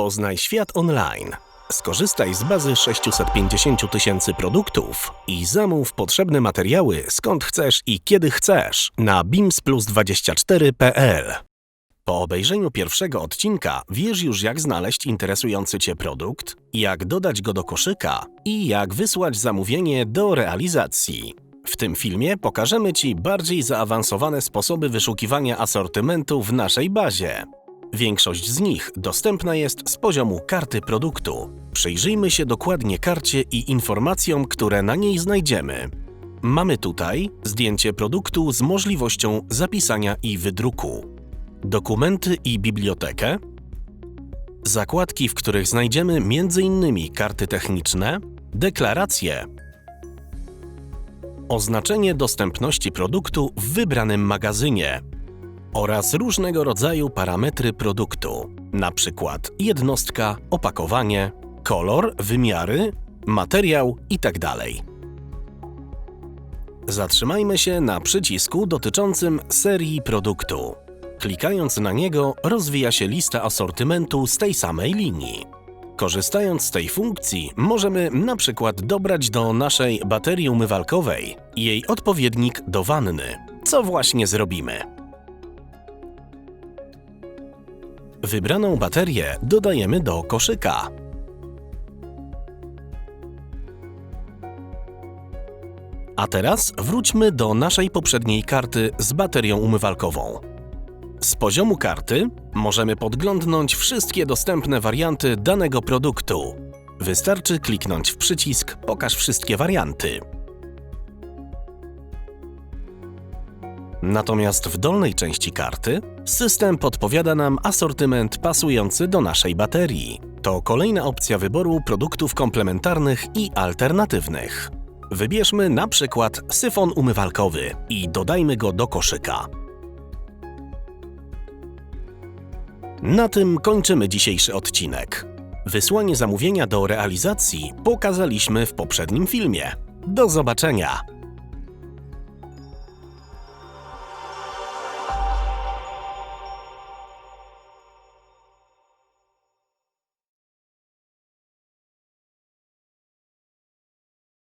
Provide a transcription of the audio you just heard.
Poznaj świat online. Skorzystaj z bazy 650 000 tysięcy produktów i zamów potrzebne materiały skąd chcesz i kiedy chcesz na beamsplus24.pl. Po obejrzeniu pierwszego odcinka wiesz już jak znaleźć interesujący Cię produkt, jak dodać go do koszyka i jak wysłać zamówienie do realizacji. W tym filmie pokażemy Ci bardziej zaawansowane sposoby wyszukiwania asortymentu w naszej bazie. Większość z nich dostępna jest z poziomu karty produktu. Przyjrzyjmy się dokładnie karcie i informacjom, które na niej znajdziemy. Mamy tutaj zdjęcie produktu z możliwością zapisania i wydruku, dokumenty i bibliotekę, zakładki, w których znajdziemy m.in. karty techniczne, deklaracje, oznaczenie dostępności produktu w wybranym magazynie oraz różnego rodzaju parametry produktu, przykład jednostka, opakowanie, kolor, wymiary, materiał itd. Zatrzymajmy się na przycisku dotyczącym serii produktu. Klikając na niego, rozwija się lista asortymentu z tej samej linii. Korzystając z tej funkcji, możemy na przykład dobrać do naszej baterii umywalkowej jej odpowiednik do wanny, co właśnie zrobimy. Wybraną baterię dodajemy do koszyka. A teraz wróćmy do naszej poprzedniej karty z baterią umywalkową. Z poziomu karty możemy podglądnąć wszystkie dostępne warianty danego produktu. Wystarczy kliknąć w przycisk Pokaż wszystkie warianty. Natomiast w dolnej części karty system podpowiada nam asortyment pasujący do naszej baterii. To kolejna opcja wyboru produktów komplementarnych i alternatywnych. Wybierzmy na przykład syfon umywalkowy i dodajmy go do koszyka. Na tym kończymy dzisiejszy odcinek. Wysłanie zamówienia do realizacji pokazaliśmy w poprzednim filmie. Do zobaczenia!